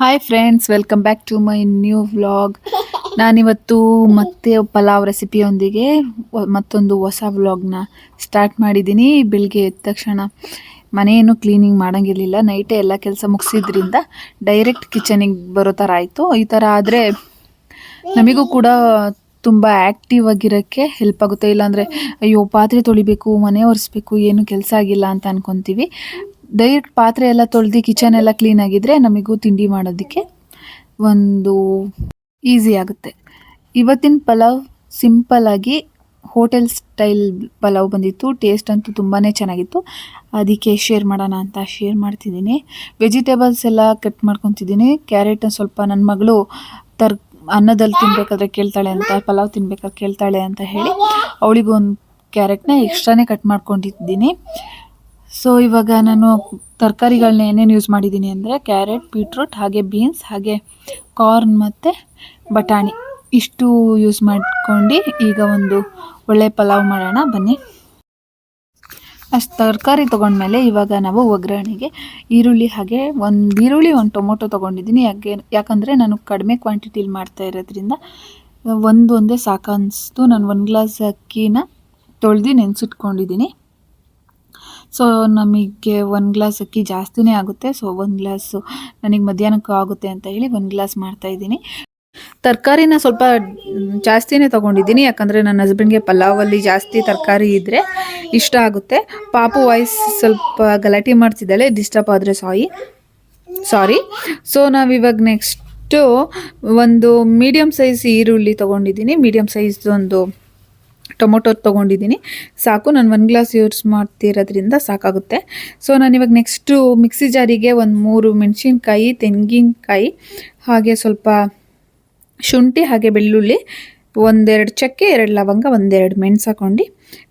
Hi friends welcome back to my new vlog ನಾನಿವತ್ತು ಮತ್ತೆ ಪಲಾವ್ ರೆಸಿಪಿಯೊಂದಿಗೆ ಮತ್ತೊಂದು ಹೊಸ ವ್ಲಾಗ್ನ ಸ್ಟಾರ್ಟ್ ಮಾಡಿದ್ದೀನಿ. ಬೆಳಿಗ್ಗೆ ಎದ್ದ ತಕ್ಷಣ ಮನೆಯನ್ನು ಕ್ಲೀನಿಂಗ್ ಮಾಡೋಂಗಿರಲಿಲ್ಲ. ನೈಟೇ ಎಲ್ಲ ಕೆಲಸ ಮುಗಿಸಿದ್ರಿಂದ ಡೈರೆಕ್ಟ್ ಕಿಚನಿಗೆ ಬರೋ ಥರ ಆಯಿತು. ಈ ಥರ ಆದರೆ ನಮಗೂ ಕೂಡ ತುಂಬ ಆ್ಯಕ್ಟಿವ್ ಆಗಿರೋಕ್ಕೆ ಹೆಲ್ಪ್ ಆಗುತ್ತೆ. ಇಲ್ಲಾಂದರೆ ಅಯ್ಯೋ ಪಾತ್ರೆ ತೊಳಿಬೇಕು ಮನೆ ಒರೆಸ್ಬೇಕು ಏನು ಕೆಲಸ ಆಗಿಲ್ಲ ಅಂತ ಅನ್ಕೊತೀವಿ. ಡೈರೆಕ್ಟ್ ಪಾತ್ರೆ ಎಲ್ಲ ತೊಳೆದು ಕಿಚನ್ ಎಲ್ಲ ಕ್ಲೀನ್ ಆಗಿದ್ರೆ ನಮಗೂ ತಿಂಡಿ ಮಾಡೋದಕ್ಕೆ ಒಂದು ಈಸಿ ಆಗುತ್ತೆ. ಇವತ್ತಿನ ಪಲಾವ್ ಸಿಂಪಲ್ ಆಗಿ ಹೋಟೆಲ್ ಸ್ಟೈಲ್ ಪಲಾವ್ ಬಂದಿತ್ತು. ಟೇಸ್ಟ್ ಅಂತೂ ತುಂಬಾ ಚೆನ್ನಾಗಿತ್ತು. ಅದಕ್ಕೆ ಶೇರ್ ಮಾಡೋಣ ಅಂತ ಶೇರ್ ಮಾಡ್ತಿದ್ದೀನಿ. ವೆಜಿಟೇಬಲ್ಸ್ ಎಲ್ಲ ಕಟ್ ಮಾಡ್ಕೊತಿದ್ದೀನಿ. ಕ್ಯಾರೆಟ್ ಸ್ವಲ್ಪ ನನ್ನ ಮಗಳು ತರ್, ಅನ್ನದಲ್ಲಿ ತಿನ್ಬೇಕಾದ್ರೆ ಕೇಳ್ತಾಳೆ ಅಂತ, ಪಲಾವ್ ತಿನ್ಬೇಕಾದ್ರೆ ಕೇಳ್ತಾಳೆ ಅಂತ ಹೇಳಿ ಅವಳಿಗೂ ಒಂದು ಕ್ಯಾರೆಟ್ನ ಎಕ್ಸ್ಟ್ರಾನೇ ಕಟ್ ಮಾಡ್ಕೊಂಡಿದ್ದೀನಿ. ಸೊ ಇವಾಗ ನಾನು ತರಕಾರಿಗಳನ್ನ ಏನೇನು ಯೂಸ್ ಮಾಡಿದ್ದೀನಿ ಅಂದರೆ ಕ್ಯಾರೆಟ್ ಬೀಟ್ರೂಟ್ ಹಾಗೆ ಬೀನ್ಸ್ ಹಾಗೆ ಕಾರ್ನ್ ಮತ್ತು ಬಟಾಣಿ. ಇಷ್ಟು ಯೂಸ್ ಮಾಡ್ಕೊಂಡು ಈಗ ಒಂದು ಒಳ್ಳೆ ಪಲಾವ್ ಮಾಡೋಣ, ಬನ್ನಿ. ಅಷ್ಟು ತರಕಾರಿ ತೊಗೊಂಡ್ಮೇಲೆ ಇವಾಗ ನಾವು ಒಗ್ಗರಣೆಗೆ ಈರುಳ್ಳಿ, ಹಾಗೆ ಒಂದು ಈರುಳ್ಳಿ, ಒಂದು ಟೊಮೊಟೊ ತೊಗೊಂಡಿದ್ದೀನಿ. ಯಾಕೆ, ಯಾಕಂದರೆ ನಾನು ಕಡಿಮೆ ಕ್ವಾಂಟಿಟಿಲಿ ಮಾಡ್ತಾ ಇರೋದ್ರಿಂದ ಒಂದು ಒಂದೇ ಸಾಕು ಅನಿಸ್ತು ನಾನು ಒಂದು ಗ್ಲಾಸ್ ಅಕ್ಕಿನ ತೊಳೆದು ನೆನೆಸಿಟ್ಕೊಂಡಿದ್ದೀನಿ. ಸೊ ನಮಗೆ ಒಂದು ಗ್ಲಾಸ್ ಅಕ್ಕಿ ಜಾಸ್ತಿನೇ ಆಗುತ್ತೆ. ಸೊ ಒಂದು ಗ್ಲಾಸು ನನಗೆ ಮಧ್ಯಾಹ್ನಕ್ಕೂ ಆಗುತ್ತೆ ಅಂತ ಹೇಳಿ ಒಂದು ಗ್ಲಾಸ್ ಮಾಡ್ತಾಯಿದ್ದೀನಿ ತರಕಾರಿನ ಸ್ವಲ್ಪ ಜಾಸ್ತಿನೇ ತೊಗೊಂಡಿದ್ದೀನಿ. ಯಾಕಂದರೆ ನನ್ನ ಹಸ್ಬೆಂಡ್ಗೆ ಪಲಾವಲ್ಲಿ ಜಾಸ್ತಿ ತರಕಾರಿ ಇದ್ದರೆ ಇಷ್ಟ ಆಗುತ್ತೆ. ಪಾಪು ವಾಯ್ಸ್ ಸ್ವಲ್ಪ ಗಲಾಟೆ ಮಾಡ್ತಿದ್ದಾಳೆ. ಡಿಸ್ಟರ್ಬ್ ಆದರೆ ಸಾಯಿ ಸಾರಿ ಸೊ ನಾವಿವಾಗ ನೆಕ್ಸ್ಟು ಒಂದು ಮೀಡಿಯಮ್ ಸೈಜ್ ಈರುಳ್ಳಿ ತೊಗೊಂಡಿದ್ದೀನಿ. ಮೀಡಿಯಮ್ ಸೈಜ್ ಒಂದು ಟೊಮೊಟೊ ತೊಗೊಂಡಿದ್ದೀನಿ. ಸಾಕು, ನಾನು ಒಂದು ಗ್ಲಾಸ್ ಯೂಸ್ ಮಾಡ್ತಿರೋದ್ರಿಂದ ಸಾಕಾಗುತ್ತೆ. ಸೊ ನಾನು ಇವಾಗ ನೆಕ್ಸ್ಟು ಮಿಕ್ಸಿ ಜಾರಿಗೆ ಒಂದು ಮೂರು ಮೆಣಸಿನ್ಕಾಯಿ, ತೆಂಗಿನಕಾಯಿ, ಹಾಗೆ ಸ್ವಲ್ಪ ಶುಂಠಿ, ಹಾಗೆ ಬೆಳ್ಳುಳ್ಳಿ, ಒಂದೆರಡು ಚಕ್ಕೆ, ಎರಡು ಲವಂಗ, ಒಂದೆರಡು ಮೆಣಸು ಹಾಕೊಂಡು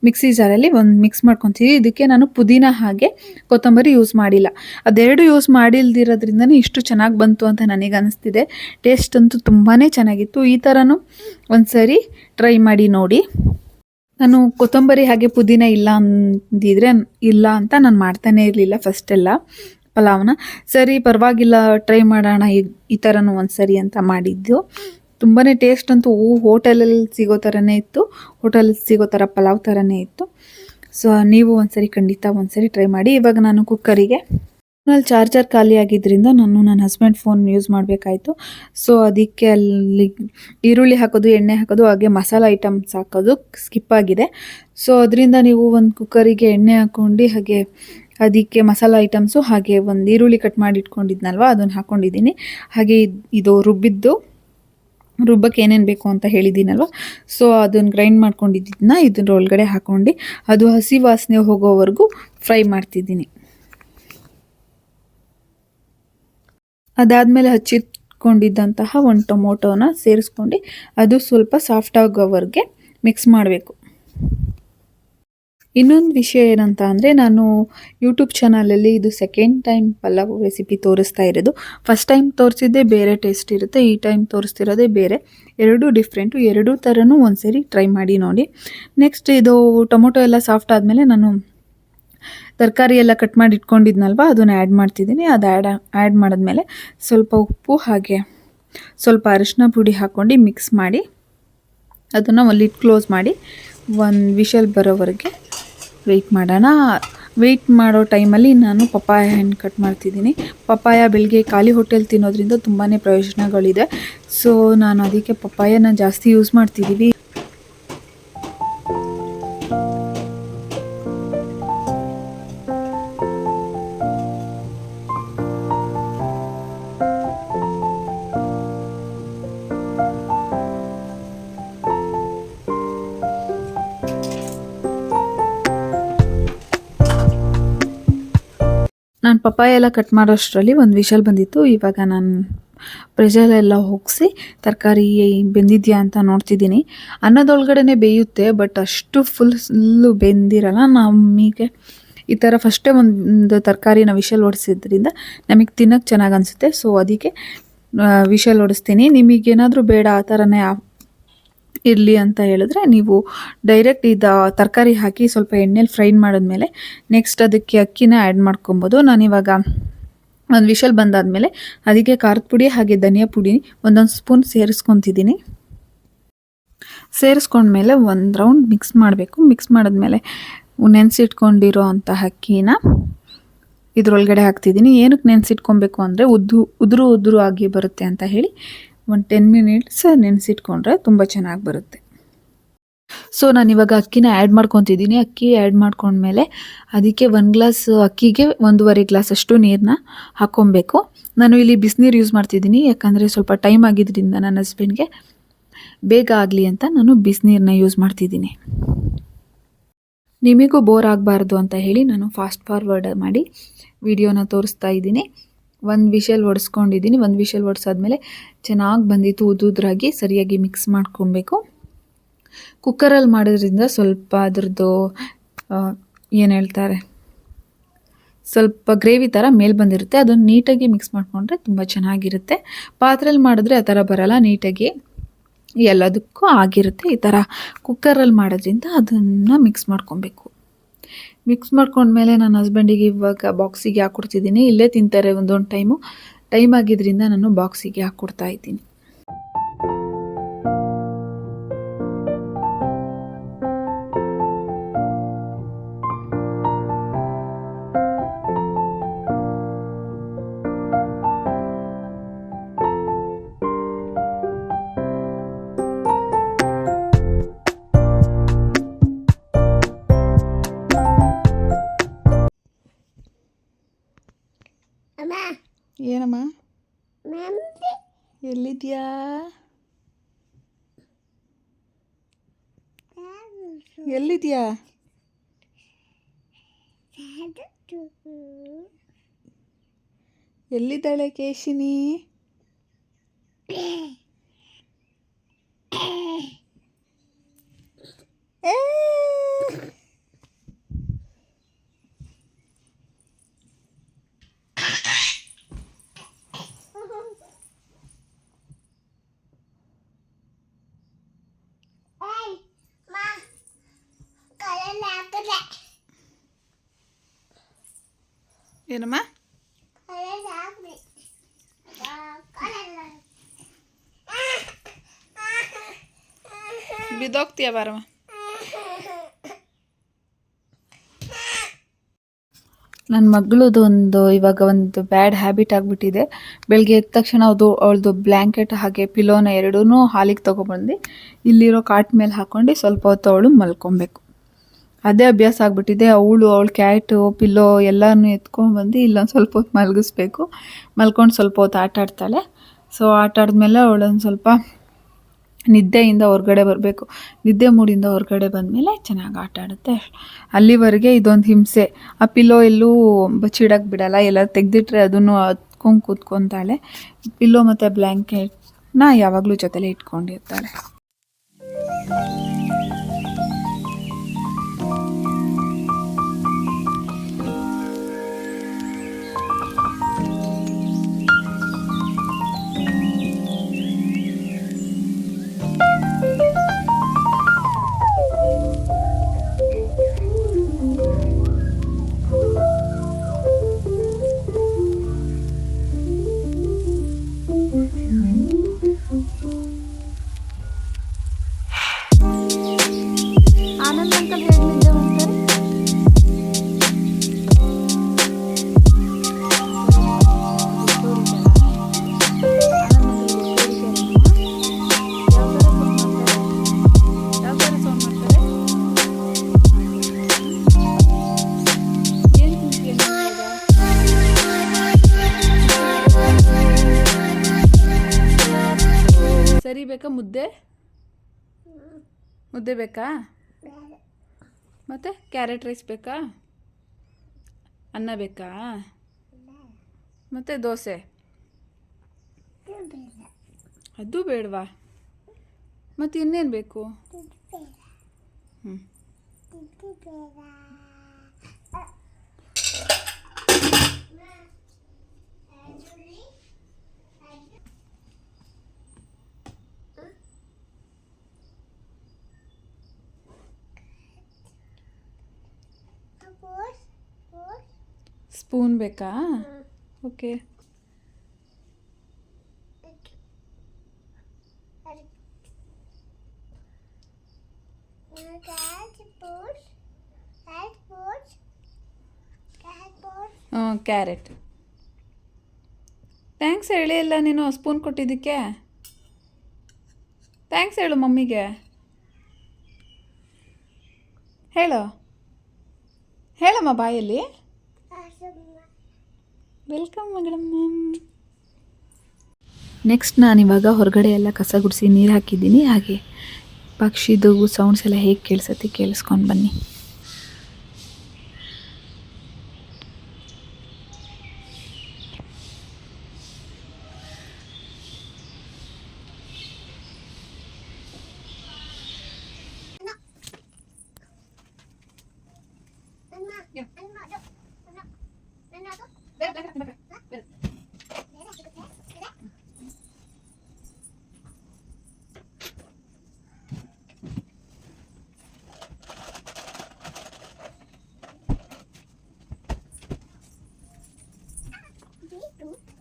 ಮಿಕ್ಸಿ ಜಾರಲ್ಲಿ ಒಂದು ಮಿಕ್ಸ್ ಮಾಡ್ಕೊತೀವಿ. ಇದಕ್ಕೆ ನಾನು ಪುದೀನ ಹಾಗೆ ಕೊತ್ತಂಬರಿ ಯೂಸ್ ಮಾಡಿಲ್ಲ. ಅದೆರಡು ಯೂಸ್ ಮಾಡಿಲ್ದಿರೋದ್ರಿಂದನೇ ಇಷ್ಟು ಚೆನ್ನಾಗಿ ಬಂತು ಅಂತ ನನಗೆ ಅನಿಸ್ತಿದೆ. ಟೇಸ್ಟ್ ಅಂತೂ ತುಂಬಾ ಚೆನ್ನಾಗಿತ್ತು. ಈ ಥರನೂ ಒಂದು ಸರಿ ಟ್ರೈ ಮಾಡಿ ನೋಡಿ. ನಾನು ಕೊತ್ತಂಬರಿ ಹಾಗೆ ಪುದೀನ ಇಲ್ಲ ಅಂದಿದ್ರೆ ಇಲ್ಲ ಅಂತ ನಾನು ಮಾಡ್ತಾನೇ ಇರಲಿಲ್ಲ ಫಸ್ಟೆಲ್ಲ ಪಲಾವ್ನ. ಸರಿ, ಪರವಾಗಿಲ್ಲ ಟ್ರೈ ಮಾಡೋಣ ಈ ಈ ಥರನೂ ಒಂದು ಸರಿ ಅಂತ ಮಾಡಿದ್ದು. ತುಂಬಾ ಟೇಸ್ಟ್ ಅಂತೂ ಹೋಟೆಲಲ್ಲಿ ಸಿಗೋ ಥರನೇ ಇತ್ತು. ಹೋಟೆಲಲ್ಲಿ ಸಿಗೋ ಥರ ಪಲಾವ್ ಥರನೇ ಇತ್ತು. ಸೊ ನೀವು ಒಂದ್ಸರಿ ಖಂಡಿತ ಒಂದ್ಸರಿ ಟ್ರೈ ಮಾಡಿ. ಇವಾಗ ನಾನು ಕುಕ್ಕರಿಗೆ ಅಲ್ಲಿ ಚಾರ್ಜರ್ ಖಾಲಿ ಆಗಿದ್ದರಿಂದ ನಾನು ನನ್ನ ಹಸ್ಬೆಂಡ್ ಫೋನ್ ಯೂಸ್ ಮಾಡಬೇಕಾಯ್ತು. ಸೊ ಅದಕ್ಕೆ ಅಲ್ಲಿ ಈರುಳ್ಳಿ ಹಾಕೋದು, ಎಣ್ಣೆ ಹಾಕೋದು, ಹಾಗೆ ಮಸಾಲ ಐಟಮ್ಸ್ ಹಾಕೋದು ಸ್ಕಿಪ್ ಆಗಿದೆ. ಸೊ ಅದರಿಂದ ನೀವು ಒಂದು ಕುಕ್ಕರಿಗೆ ಎಣ್ಣೆ ಹಾಕ್ಕೊಂಡು ಹಾಗೆ ಅದಕ್ಕೆ ಮಸಾಲ ಐಟಮ್ಸು ಹಾಗೆ ಒಂದು ಈರುಳ್ಳಿ ಕಟ್ ಮಾಡಿ ಇಟ್ಕೊಂಡಿದ್ನಲ್ವ, ಅದನ್ನು ಹಾಕ್ಕೊಂಡಿದ್ದೀನಿ ಹಾಗೆ ಇದ್- ರುಬ್ಬಿದ್ದು, ರುಬ್ಬಕ್ಕೆ ಏನೇನು ಬೇಕು ಅಂತ ಹೇಳಿದ್ದೀನಲ್ವ. ಸೊ ಅದನ್ನು ಗ್ರೈಂಡ್ ಮಾಡ್ಕೊಂಡಿದ್ದನ್ನ ಇದನ್ನ ಒಳಗಡೆ ಹಾಕ್ಕೊಂಡು ಅದು ಹಸಿ ವಾಸನೆ ಹೋಗೋವರೆಗೂ ಫ್ರೈ ಮಾಡ್ತಿದ್ದೀನಿ. ಅದಾದಮೇಲೆ ಹಚ್ಚಿಟ್ಕೊಂಡಿದ್ದಂತಹ ಒಂದು ಟೊಮೊಟೊನ ಸೇರಿಸ್ಕೊಂಡು ಅದು ಸ್ವಲ್ಪ ಸಾಫ್ಟ್ ಆಗೋವರೆಗೆ ಮಿಕ್ಸ್ ಮಾಡಬೇಕು. ಇನ್ನೊಂದು ವಿಷಯ ಏನಂತ ಅಂದರೆ ನಾನು ಯೂಟ್ಯೂಬ್ ಚಾನಲಲ್ಲಿ ಇದು ಸೆಕೆಂಡ್ ಟೈಮ್ ಪಲಾವ್ ರೆಸಿಪಿ ತೋರಿಸ್ತಾ ಇರೋದು. ಫಸ್ಟ್ ಟೈಮ್ ತೋರಿಸಿದ್ದೇ ಬೇರೆ ಟೇಸ್ಟ್ ಇರುತ್ತೆ, ಈ ಟೈಮ್ ತೋರಿಸ್ತಿರೋದೇ ಬೇರೆ. ಎರಡೂ ಡಿಫ್ರೆಂಟು ಎರಡೂ ಥರನೂ ಒಂದು ಸರಿ ಟ್ರೈ ಮಾಡಿ ನೋಡಿ. ನೆಕ್ಸ್ಟ್ ಇದು ಟೊಮೊಟೊ ಎಲ್ಲ ಸಾಫ್ಟ್ ಆದಮೇಲೆ ನಾನು ತರಕಾರಿ ಎಲ್ಲ ಕಟ್ ಮಾಡಿ ಇಟ್ಕೊಂಡಿದ್ನಲ್ವ ಅದನ್ನು ಆ್ಯಡ್ ಮಾಡ್ತಿದ್ದೀನಿ. ಅದು ಆ್ಯಡ್ ಆ್ಯಡ್ ಮಾಡಿದ್ಮೇಲೆ ಸ್ವಲ್ಪ ಉಪ್ಪು ಹಾಗೆ ಸ್ವಲ್ಪ ಅರಿಶಿನ ಪುಡಿ ಹಾಕ್ಕೊಂಡು ಮಿಕ್ಸ್ ಮಾಡಿ ಅದನ್ನು ಲಿಟ್ ಕ್ಲೋಸ್ ಮಾಡಿ ಒಂದು ವಿಷಲ್ ಬರೋವರೆಗೆ ವೆಯ್ಟ್ ಮಾಡೋಣ. ವೆಯ್ಟ್ ಮಾಡೋ ಟೈಮಲ್ಲಿ ನಾನು ಪಪ್ಪಾಯ ಹಣ್ಣು ಕಟ್ ಮಾಡ್ತಿದ್ದೀನಿ. ಪಪ್ಪಾಯ ಬೆಳಗ್ಗೆ ಖಾಲಿ ಹೋಟೆಲ್ ತಿನ್ನೋದ್ರಿಂದ ತುಂಬಾ ಪ್ರಯೋಜನಗಳಿದೆ. ಸೊ ನಾನು ಅದಕ್ಕೆ ಪಪ್ಪಾಯನ ಜಾಸ್ತಿ ಯೂಸ್ ಮಾಡ್ತಿದ್ದೀವಿ ಪಪ್ಪಾಯ ಎಲ್ಲ ಕಟ್ ಮಾಡೋಷ್ಟರಲ್ಲಿ ಒಂದು ವಿಷಲ್ ಬಂದಿತ್ತು. ಇವಾಗ ನಾನು ಪ್ರೆಷರೆಲ್ಲ ಹೋಗಿಸಿ ತರಕಾರಿ ಬೆಂದಿದೆಯಾ ಅಂತ ನೋಡ್ತಿದ್ದೀನಿ. ಅನ್ನದೊಳಗಡೆ ಬೇಯುತ್ತೆ ಬಟ್ ಅಷ್ಟು ಫುಲ್ ಫುಲ್ಲು ಬೆಂದಿರಲ್ಲ. ನಮಗೆ ಈ ಥರ ಫಸ್ಟೇ ಒಂದು ತರಕಾರಿನ ವಿಷಲ್ ಹೊಡಿಸಿದ್ರಿಂದ ನಮಗೆ ತಿನ್ನೋಕ್ಕೆ ಚೆನ್ನಾಗಿ ಅನಿಸುತ್ತೆ. ಸೊ ಅದಕ್ಕೆ ವಿಷಲ್ ಹೊಡಿಸ್ತೀನಿ ನಿಮಗೇನಾದರೂ ಬೇಡ, ಆ ಥರನೇ ಇರಲಿ ಅಂತ ಹೇಳಿದ್ರೆ ನೀವು ಡೈರೆಕ್ಟ್ ಇದು ತರಕಾರಿ ಹಾಕಿ ಸ್ವಲ್ಪ ಎಣ್ಣೆಲಿ ಫ್ರೈ ಮಾಡಿದ್ಮೇಲೆ ನೆಕ್ಸ್ಟ್ ಅದಕ್ಕೆ ಅಕ್ಕಿನ ಆ್ಯಡ್ ಮಾಡ್ಕೊಬೋದು. ನಾನಿವಾಗ ಒಂದು ವಿಷಲ್ ಬಂದಾದಮೇಲೆ ಅದಕ್ಕೆ ಖಾರದ ಪುಡಿ ಹಾಗೆ ಧನಿಯಾ ಪುಡಿ ಒಂದೊಂದು ಸ್ಪೂನ್ ಸೇರಿಸ್ಕೊತಿದ್ದೀನಿ. ಸೇರಿಸ್ಕೊಂಡ್ಮೇಲೆ ಒಂದು ರೌಂಡ್ ಮಿಕ್ಸ್ ಮಾಡಬೇಕು. ಮಿಕ್ಸ್ ಮಾಡಿದ್ಮೇಲೆ ನೆನೆಸಿಟ್ಕೊಂಡಿರೋ ಅಂಥ ಅಕ್ಕಿನ ಇದರೊಳಗಡೆ ಹಾಕ್ತಿದ್ದೀನಿ. ಏನಕ್ಕೆ ನೆನೆಸಿಟ್ಕೊಬೇಕು ಅಂದರೆ ಉದ್ದು ಉದುರು ಉದುರು ಆಗಿ ಬರುತ್ತೆ ಅಂತ ಹೇಳಿ ಒಂದು ಟೆನ್ ಮಿನಿಟ್ಸ್ ನೆನೆಸಿಟ್ಕೊಂಡ್ರೆ ತುಂಬ ಚೆನ್ನಾಗಿ ಬರುತ್ತೆ. ಸೊ ನಾನು ಇವಾಗ ಅಕ್ಕಿನ ಆ್ಯಡ್ ಮಾಡ್ಕೊತಿದ್ದೀನಿ ಅಕ್ಕಿ ಆ್ಯಡ್ ಮಾಡ್ಕೊಂಡ್ಮೇಲೆ ಅದಕ್ಕೆ ಒಂದು ಗ್ಲಾಸ್ ಅಕ್ಕಿಗೆ ಒಂದೂವರೆ ಗ್ಲಾಸ್ ಅಷ್ಟು ನೀರನ್ನ ಹಾಕ್ಕೊಬೇಕು. ನಾನು ಇಲ್ಲಿ ಬಿಸಿನೀರು ಯೂಸ್ ಮಾಡ್ತಿದ್ದೀನಿ ಯಾಕಂದರೆ ಸ್ವಲ್ಪ ಟೈಮ್ ಆಗಿದ್ದರಿಂದ ನನ್ನ ಹಸ್ಬೆಂಡ್ಗೆ ಬೇಗ ಆಗಲಿ ಅಂತ ನಾನು ಬಿಸಿನೀರನ್ನ ಯೂಸ್ ಮಾಡ್ತಿದ್ದೀನಿ ನಿಮಗೂ ಬೋರ್ ಆಗಬಾರ್ದು ಅಂತ ಹೇಳಿ ನಾನು ಫಾಸ್ಟ್ ಫಾರ್ವರ್ಡ್ ಮಾಡಿ ವಿಡಿಯೋನ ತೋರಿಸ್ತಾ ಇದ್ದೀನಿ. ಒಂದು ವಿಷಲ್ ಒಡಿಸ್ಕೊಂಡಿದ್ದೀನಿ, ಒಂದು ವಿಷಲ್ ಒಡಿಸಾದ್ಮೇಲೆ ಚೆನ್ನಾಗಿ ಬಂದಿತ್ತು, ಉದುದ್ರಾಗಿ ಸರಿಯಾಗಿ ಮಿಕ್ಸ್ ಮಾಡ್ಕೊಬೇಕು. ಕುಕ್ಕರಲ್ಲಿ ಮಾಡೋದ್ರಿಂದ ಸ್ವಲ್ಪ ಅದ್ರದ್ದು ಏನು ಹೇಳ್ತಾರೆ, ಸ್ವಲ್ಪ ಗ್ರೇವಿ ಥರ ಮೇಲೆ ಬಂದಿರುತ್ತೆ, ಅದನ್ನು ನೀಟಾಗಿ ಮಿಕ್ಸ್ ಮಾಡಿಕೊಂಡ್ರೆ ತುಂಬ ಚೆನ್ನಾಗಿರುತ್ತೆ. ಪಾತ್ರೆಯಲ್ಲಿ ಮಾಡಿದ್ರೆ ಆ ಥರ ಬರಲ್ಲ, ನೀಟಾಗಿ ಎಲ್ಲದಕ್ಕೂ ಆಗಿರುತ್ತೆ. ಈ ಥರ ಕುಕ್ಕರಲ್ಲಿ ಮಾಡೋದ್ರಿಂದ ಅದನ್ನು ಮಿಕ್ಸ್ ಮಾಡ್ಕೊಬೇಕು. ಮಿಕ್ಸ್ ಮಾಡ್ಕೊಂಡ್ಮೇಲೆ ನನ್ನ ಹಸ್ಬೆಂಡಿಗೆ ಇವಾಗ ಬಾಕ್ಸಿಗೆ ಹಾಕ್ಕೊಡ್ತಿದ್ದೀನಿ ಇಲ್ಲೇ ತಿಂತಾರೆ ಒಂದೊಂದು ಟೈಮು ಟೈಮ್ ಆಗಿದ್ದರಿಂದ ನಾನು ಬಾಕ್ಸಿಗೆ ಹಾಕ್ಕೊಡ್ತಾ ಇದ್ದೀನಿ. ಎಲ್ಲಿದ್ದಾಳೆ ಕೇಶಿನಿ ಏ! ಏಯ್ ಮಾ ಏನಮ್ಮ? ಬಿದ್ದೋಗ್ತೀಯ ಬಾರಮ್ಮ? ನನ್ನ ಮಗಳದು ಒಂದು, ಇವಾಗ ಒಂದು ಬ್ಯಾಡ್ ಹ್ಯಾಬಿಟ್ ಆಗಿಬಿಟ್ಟಿದೆ. ಬೆಳಗ್ಗೆ ಎದ್ದ ತಕ್ಷಣ ಅದು ಅವಳದು ಬ್ಲ್ಯಾಂಕೆಟ್ ಹಾಗೆ ಪಿಲೋನ ಎರಡೂ ಹಾಲಿಗೆ ತೊಗೊಬಂದು ಇಲ್ಲಿರೋ ಕಾಟ್ ಮೇಲೆ ಹಾಕ್ಕೊಂಡು ಸ್ವಲ್ಪ ಹೊತ್ತು ಅವಳು ಮಲ್ಕೊಬೇಕು. ಅದೇ ಅಭ್ಯಾಸ ಆಗಿಬಿಟ್ಟಿದೆ. ಅವಳು ಅವಳು ಕ್ಯಾಟು ಪಿಲ್ಲೋ ಎಲ್ಲನೂ ಎತ್ಕೊಂಡ್ಬಂದು ಇಲ್ಲೊಂದು ಸ್ವಲ್ಪ ಹೊತ್ತು ಮಲಗಿಸ್ಬೇಕು. ಮಲ್ಕೊಂಡು ಸ್ವಲ್ಪ ಹೊತ್ತು ಆಟ ಆಡ್ತಾಳೆ. ಸೊ ಆಟ ಆಡಿದ್ಮೇಲೆ ಅವಳೊಂದು ಸ್ವಲ್ಪ ನಿದ್ದೆಯಿಂದ ಹೊರಗಡೆ ಬರಬೇಕು. ನಿದ್ದೆ ಮೂಡಿಂದ ಹೊರಗಡೆ ಬಂದಮೇಲೆ ಚೆನ್ನಾಗಿ ಆಟ ಆಡುತ್ತೆ. ಅಲ್ಲಿವರೆಗೆ ಇದೊಂದು ಹಿಂಸೆ. ಆ ಪಿಲ್ಲೋ ಎಲ್ಲೂ ಬಚ್ಚಿಡಕ್ಕೆ ಬಿಡಲ್ಲ. ಎಲ್ಲ ತೆಗೆದಿಟ್ರೆ ಅದನ್ನು ಹತ್ಕೊಂಡು ಕೂತ್ಕೊತಾಳೆ. ಪಿಲ್ಲೋ ಮತ್ತು ಬ್ಲ್ಯಾಂಕೆಟ್ನ ಯಾವಾಗಲೂ ಜೊತೆಲೇ ಇಟ್ಕೊಂಡಿರ್ತಾಳೆ. ಮುದ್ದೆ ಬೇಕಾ? ಮತ್ತು ಕ್ಯಾರೆಟ್ ರೈಸ್ ಬೇಕಾ? ಅನ್ನ ಬೇಕಾ? ಮತ್ತು ದೋಸೆ? ಅದು ಬೇಡವಾ? ಮತ್ತು ಇನ್ನೇನು ಬೇಕು? ಹ್ಞೂ ಸ್ಪೂನ್ ಬೇಕಾ? ಓಕೆ. ಕ್ಯಾರೆಟ್. ಥ್ಯಾಂಕ್ಸ್ ಹೇಳಿ, ಎಲ್ಲ ನೀನು ಸ್ಪೂನ್ ಕೊಟ್ಟಿದ್ದಕ್ಕೆ. ಥ್ಯಾಂಕ್ಸ್ ಹೇಳು ಮಮ್ಮಿಗೆ. ಹೇಳು. ಹೇಳಮ್ಮ ಬಾಯಲ್ಲಿ. Welcome madam. ನೆಕ್ಸ್ಟ್ ನಾನಿವಾಗ ಹೊರಗಡೆ ಎಲ್ಲ ಕಸ ಗುಡಿಸಿ ನೀರು ಹಾಕಿದ್ದೀನಿ. ಹಾಗೆ ಪಕ್ಷಿದು ಸೌಂಡ್ಸ್ ಎಲ್ಲ ಹೇಗೆ ಕೇಳಿಸತ್ತೆ ಕೇಳಿಸ್ಕೊಂಡು ಬನ್ನಿ. yaptım.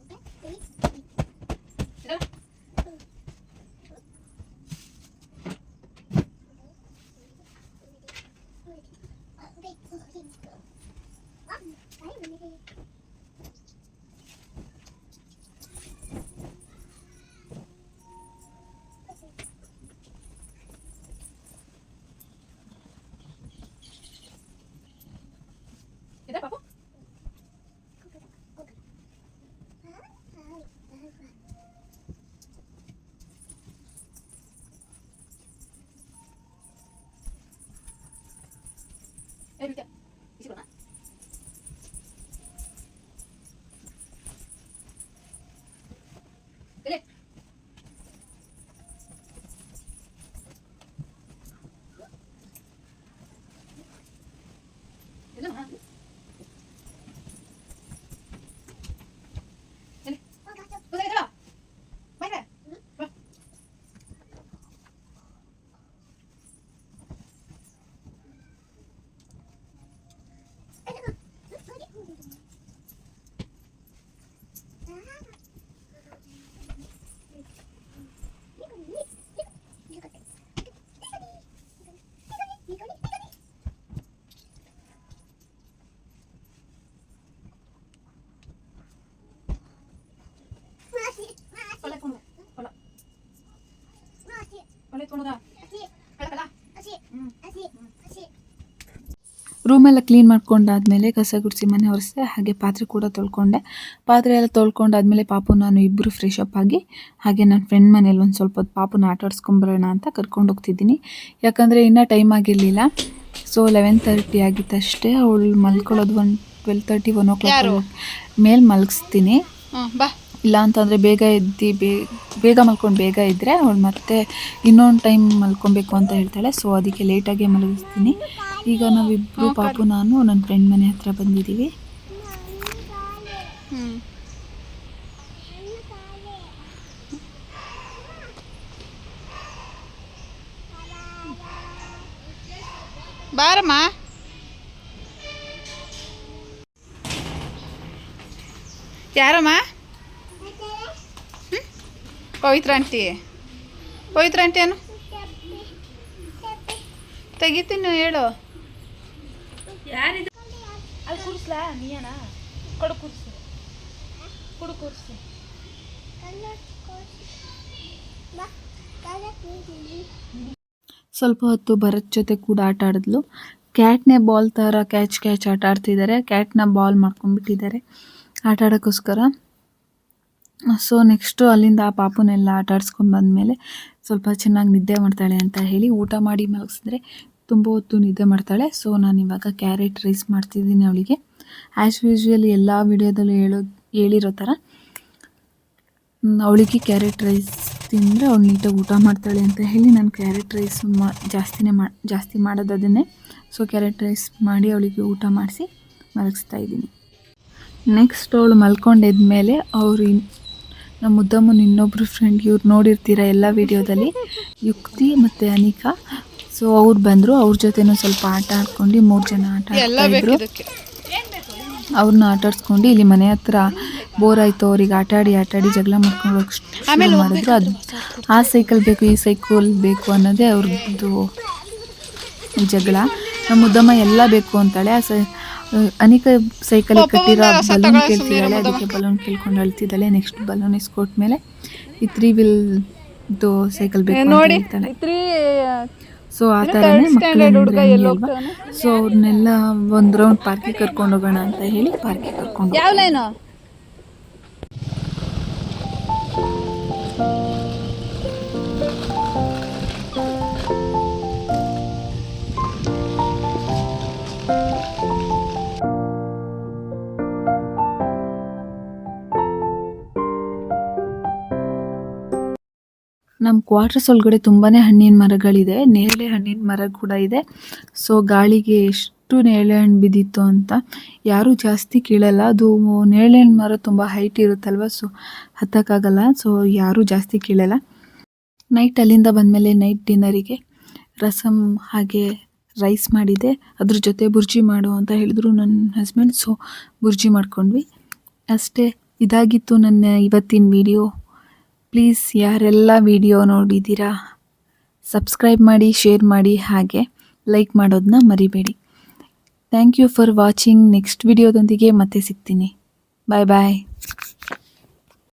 ರೂಮೆಲ್ಲ ಕ್ಲೀನ್ ಮಾಡ್ಕೊಂಡಾದ್ಮೇಲೆ ಕಸ ಗುಡಿಸಿ ಮನೆ ಒರೆಸಿದೆ ಹಾಗೆ ಪಾತ್ರೆ ಕೂಡ ತೊಳ್ಕೊಂಡೆ. ಪಾತ್ರೆ ಎಲ್ಲ ತೊಳ್ಕೊಂಡಾದ್ಮೇಲೆ ಪಾಪು ನಾನು ಇಬ್ಬರು ಫ್ರೆಶ್ ಅಪ್ ಆಗಿ ಹಾಗೆ ನನ್ನ ಫ್ರೆಂಡ್ ಮನೇಲಿ ಒಂದು ಸ್ವಲ್ಪ ಹೊತ್ತು ಪಾಪುನ ಆಟ ಆಡ್ಸ್ಕೊಂಬರೋಣ ಅಂತ ಕರ್ಕೊಂಡು ಹೋಗ್ತಿದ್ದೀನಿ. ಯಾಕಂದರೆ ಇನ್ನೂ ಟೈಮ್ ಆಗಿರಲಿಲ್ಲ. ಸೊ ಲೆವೆನ್ ತರ್ಟಿ ಆಗಿತ್ತಷ್ಟೇ ಅವಳು ಮಲ್ಕೊಳ್ಳೋದು one twelve thirty one o'clock ಮೇಲೆ ಮಲಗಿಸ್ತೀನಿ. ಬಾ. ಇಲ್ಲ ಅಂತಂದರೆ ಬೇಗ ಎದ್ದು ಬೇ ಬೇಗ ಮಲ್ಕೊಂಡು ಬೇಗ ಇದ್ದರೆ ಅವಳು ಮತ್ತೆ ಇನ್ನೊಂದು ಟೈಮ್ ಮಲ್ಕೊಬೇಕು ಅಂತ ಹೇಳ್ತಾಳೆ. ಸೊ ಅದಕ್ಕೆ ಲೇಟಾಗೆ ಮಲಗಿಸ್ತೀನಿ. ಈಗ ನಾವಿಬ್ಬರು ಪಾಪು ನಾನು ನನ್ನ ಫ್ರೆಂಡ್ ಮನೆ ಹತ್ರ ಬಂದಿದ್ದೀವಿ ಬಾರಮ್ಮ. ಯಾರಮ್ಮ? ಪವಿತ್ರ ಆಂಟಿ. ಪವಿತ್ರ ಆಂಟಿ ಏನು ತೆಗಿತೀನಿ ಹೇಳು. ಯಾರಿದು? ಅಲ್ಲಿ ಕೂರಿಸ್ಲಾ? ನೀಯಣ ಕೊಡು ಕೂರಿಸು. ಕೊಡು ಕೂರಿಸು. ಸ್ವಲ್ಪ ಹೊತ್ತು ಭರತ್ ಜೊತೆ ಕೂಡ ಆಟ ಆಡಿದ್ಲು. ಕ್ಯಾಟ್ನೇ ಬಾಲ್ ಥರ ಕ್ಯಾಚ್ ಕ್ಯಾಚ್ ಆಟ ಆಡ್ತಿದ್ದಾರೆ. ಕ್ಯಾಟ್ನ ಬಾಲ್ ಮಾಡ್ಕೊಂಡ್ಬಿಟ್ಟಿದ್ದಾರೆ. ಆಟ ಆಡೋಕ್ಕೋಸ್ಕರ ಸೊ ನೆಕ್ಸ್ಟು ಅಲ್ಲಿಂದ ಆ ಪಾಪುನೆಲ್ಲ ಆಟ ಬಂದ ಮೇಲೆ ಸ್ವಲ್ಪ ಚೆನ್ನಾಗಿ ನಿದ್ದೆ ಮಾಡ್ತಾಳೆ ಅಂತ ಹೇಳಿ ಊಟ ಮಾಡಿ ಮಲಗಿಸಿದ್ರೆ ತುಂಬ ಹೊತ್ತು ನಿದ್ದೆ ಮಾಡ್ತಾಳೆ. ಸೊ ನಾನು ಇವಾಗ ಕ್ಯಾರೆಟ್ ರೈಸ್ ಮಾಡ್ತಿದ್ದೀನಿ ಅವಳಿಗೆ. ಆ್ಯಸ್ ಯೂಶ್ವಲಿ ಎಲ್ಲ ವಿಡಿಯೋದಲ್ಲೂ ಹೇಳೋ, ಹೇಳಿರೋ ಥರ ಅವಳಿಗೆ ಕ್ಯಾರೆಟ್ ರೈಸ್ ತಿಂದರೆ ಅವಳು ನೀಟಾಗಿ ಊಟ ಮಾಡ್ತಾಳೆ ಅಂತ ಹೇಳಿ ನಾನು ಕ್ಯಾರೆಟ್ ರೈಸ್ ಮಾ, ಜಾಸ್ತಿನೇ ಮಾ, ಜಾಸ್ತಿ ಮಾಡೋದು ಅದನ್ನೇ. ಸೊ ಕ್ಯಾರೆಟ್ ರೈಸ್ ಮಾಡಿ ಅವಳಿಗೆ ಊಟ ಮಾಡಿಸಿ ಮಲಗಿಸ್ತಾ ಇದ್ದೀನಿ. ನೆಕ್ಸ್ಟ್ ಅವಳು ಮಲ್ಕೊಂಡೆದ್ಮೇಲೆ ಅವರು ನಮ್ಮ ಮುದ್ದಮ್ಮನ ಇನ್ನೊಬ್ಬರು ಫ್ರೆಂಡ್ ಇವ್ರು ನೋಡಿರ್ತೀರ ಎಲ್ಲ ವಿಡಿಯೋದಲ್ಲಿ? ಯುಕ್ತಿ ಮತ್ತು ಅನಿಕಾ. ಸೊ ಅವ್ರು ಬಂದರು ಅವ್ರ ಜೊತೆನೂ ಸ್ವಲ್ಪ ಆಟ ಆಡ್ಕೊಂಡು ಮೂರು ಜನ ಆಟ ಎಲ್ಲ ಆಡ್ತಾ ಬೇಕು ಇದ್ರು. ಇದಕ್ಕೆ. ಅವ್ರನ್ನ ಆಟ ಆಡ್ಸ್ಕೊಂಡು ಇಲ್ಲಿ ಮನೆ ಹತ್ರ ಬೋರ್ ಆಯಿತು ಅವ್ರಿಗೆ ಆಟ ಆಡಿ ಆಟ ಆಡಿ ಜಗಳ ಮಾಡ್ಕೊಂಡು ಹೋಗಿ ಶುರು ಮಾಡಿದ್ರು. ಅದು ಆ ಸೈಕಲ್ ಬೇಕು ಈ ಸೈಕಲ್ ಬೇಕು ಅನ್ನೋದೇ ಅವ್ರದ್ದು ಜಗಳ. ನಮ್ಮ ಮುದ್ದಮ್ಮ ಎಲ್ಲ ಬೇಕು ಅಂತಾಳೆ. ಆ ಸೈ ಅನೇಕ ಸೈಕಲ್ ಕಟ್ಟಿರೋ ಬಲೂನ್ ಕೇಳ್ತಿದ್ದಾಳೆ ಅದಕ್ಕೆ ಬಲೂನ್ ಕೇಳ್ಕೊಂಡು ಅಳ್ತಿದ್ದಾಳೆ. ನೆಕ್ಸ್ಟ್ ಬಲೂನ್ ಇಸ್ಕೊಟ್ಮೇಲೆ ಈ ತ್ರೀ ವೀಲ್ದು ಸೈಕಲ್ ಬೇಕು ಅಂತ ಹೇಳ್ತಾಳೆ. ಸೊ ಆ ಥರನೇ ಮಕ್ಕಳು ಸೊ ಅವ್ರನ್ನೆಲ್ಲ ಒಂದು ರೌಂಡ್ ಪಾರ್ಕಿಗೆ ಕರ್ಕೊಂಡು ಹೋಗೋಣ ಅಂತ ಹೇಳಿ ಪಾರ್ಕಿಗೆ ಕರ್ಕೊಂಡು ಕ್ವಾರ್ಟರ್ಸ್ ಒಳಗಡೆ ತುಂಬಾ ಹಣ್ಣಿನ ಮರಗಳಿದೆ. ನೇರಳೆ ಹಣ್ಣಿನ ಮರ ಕೂಡ ಇದೆ. ಸೊ ಗಾಳಿಗೆ ಎಷ್ಟು ನೇರಳೆ ಹಣ್ಣು ಬಿದ್ದಿತ್ತು ಅಂತ ಯಾರು ಜಾಸ್ತಿ ಕೀಳಲ್ಲ. ಅದು ನೇರಳೆ ಹಣ್ಣು ಮರ ತುಂಬ ಹೈಟ್ ಇರುತ್ತಲ್ವ? ಸೊ ಹತ್ತಕ್ಕಾಗಲ್ಲ. ಸೊ ಯಾರು ಜಾಸ್ತಿ ಕೀಳಲ್ಲ. ನೈಟ್ ಅಲ್ಲಿಂದ ಬಂದಮೇಲೆ ನೈಟ್ ಡಿನ್ನರಿಗೆ ರಸಮ್ ಹಾಗೆ ರೈಸ್ ಮಾಡಿದೆ. ಅದ್ರ ಜೊತೆ ಬುರ್ಜಿ ಮಾಡು ಅಂತ ಹೇಳಿದ್ರು ನನ್ನ ಹಸ್ಬೆಂಡ್ ಸೊ ಬುರ್ಜಿ ಮಾಡ್ಕೊಂಡ್ವಿ. ಅಷ್ಟೇ ಇದಾಗಿತ್ತು ನನ್ನ ಇವತ್ತಿನ ವಿಡಿಯೋ ಪ್ಲೀಸ್ ಯಾರೆಲ್ಲ ವಿಡಿಯೋ ನೋಡಿದ್ದೀರಾ ಸಬ್ಸ್ಕ್ರೈಬ್ ಮಾಡಿ ಶೇರ್ ಮಾಡಿ, ಹಾಗೆ ಲೈಕ್ ಮಾಡೋದನ್ನ ಮರಿಬೇಡಿ. Thank you for watching next ವಿಡಿಯೋದೊಂದಿಗೆ ಮತ್ತೆ ಸಿಗ್ತೀನಿ. ಬಾಯ್ ಬಾಯ್